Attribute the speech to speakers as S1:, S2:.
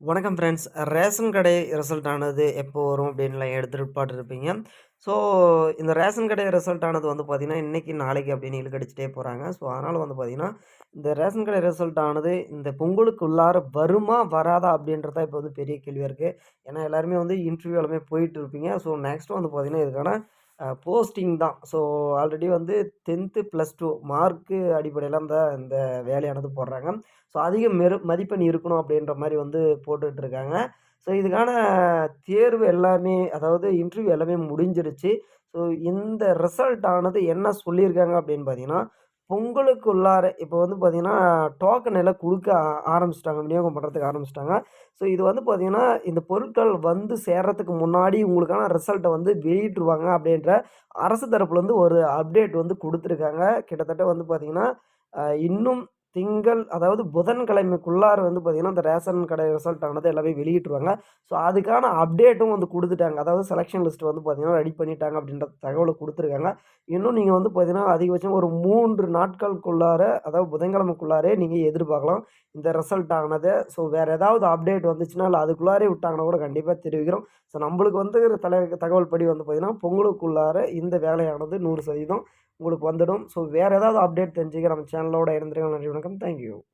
S1: வணக்கம் friends. Ration கடை result ஆனது எப்போ வரும் அப்படின்லாம் எதிர்பார்த்துட்டு இருப்பீங்க. ஸோ இந்த ரேஷன் கடை ரிசல்ட் ஆனது வந்து பார்த்திங்கன்னா இன்றைக்கி நாளைக்கு அப்படின்னு இழுக்கடிச்சிட்டே போகிறாங்க ஸோ அதனால் வந்து பார்த்தீங்கன்னா, இந்த ரேஷன் கடை ரிசல்ட் ஆனது இந்த பொங்கலுக்கு உள்ளார வருமா? வராதா? அப்படின்றது தான் இப்போ வந்து பெரிய கேள்வியாக இருக்குது ஏன்னா எல்லாருமே வந்து இன்டர்வியூ எல்லாமே போயிட்டு இருப்பீங்க. ஸோ நெக்ஸ்ட் வந்து பார்த்தீங்கன்னா, இதுக்கான போஸ்டிங் தான். ஸோ ஆல்ரெடி வந்து 10த் ப்ளஸ் டூ மார்க்கு அடிப்படையில் அந்த இந்த வேலையானது போடுறாங்க. ஸோ அதிக மெரு மதிப்பெண் இருக்கணும் அப்படின்ற மாதிரி வந்து போட்டுட்ருக்காங்க ஸோ இதுக்கான தேர்வு எல்லாமே அதாவது இன்டர்வியூ எல்லாமே முடிஞ்சிருச்சு. ஸோ இந்த ரிசல்ட் ஆனது என்ன சொல்லியிருக்காங்க அப்படின்னு பார்த்தீங்கன்னா, பொங்கலுக்கு உள்ளார இப்போ வந்து பார்த்திங்கன்னா டோக்கன் எல்லாம் கொடுக்க ஆரம்பிச்சிட்டாங்க. விநியோகம் பண்ணுறதுக்கு ஆரம்பிச்சிட்டாங்க. ஸோ இது வந்து பார்த்திங்கன்னா இந்த பொருட்கள் வந்து சேர்றதுக்கு முன்னாடி உங்களுக்கான ரிசல்ட்டை வந்து வெளியிட்டுருவாங்க அப்படின்ற அரசு தரப்புலேருந்து ஒரு அப்டேட் வந்து கொடுத்துருக்காங்க. கிட்டத்தட்ட வந்து பார்த்தீங்கன்னா, இன்னும் திங்கள் அதாவது புதன்கிழமைக்குள்ளார் வந்து பார்த்திங்கன்னா அந்த ரேஷன் கடை ரிசல்ட் ஆனது எல்லாமே வெளியிட்டுருவாங்க. ஸோ அதுக்கான அப்டேட்டும் வந்து கொடுத்துட்டாங்க அதாவது செலெக்ஷன் லிஸ்ட் வந்து பார்த்திங்கன்னா ரெடி பண்ணிட்டாங்க அப்படின்ற தகவலை கொடுத்துருக்காங்க இன்னும் நீங்கள் வந்து பார்த்தீங்கன்னா, அதிகபட்சம் ஒரு மூன்று நாட்களுக்குள்ளார அதாவது புதன்கிழமைக்குள்ளாரே நீங்கள் எதிர்பார்க்கலாம். இந்த ரிசல்ட் ஆனது ஸோ வேறு ஏதாவது அப்டேட் வந்துச்சுன்னா, இல்லை அதுக்குள்ளாரே விட்டாங்கன்னா கூட கண்டிப்பாக தெரிவிக்கிறோம். ஸோ நம்மளுக்கு வந்து தலை தகவல் படி வந்து பார்த்தீங்கன்னா, பொங்கலுக்குள்ளார இந்த வேலையானது 100% உங்களுக்கு வந்துடும். ஸோ வேறு ஏதாவது அப்டேட் தெரிஞ்சுக்க நம்ம சேனலோட இருந்துருக்கோம் நன்றி, welcome. Thank you.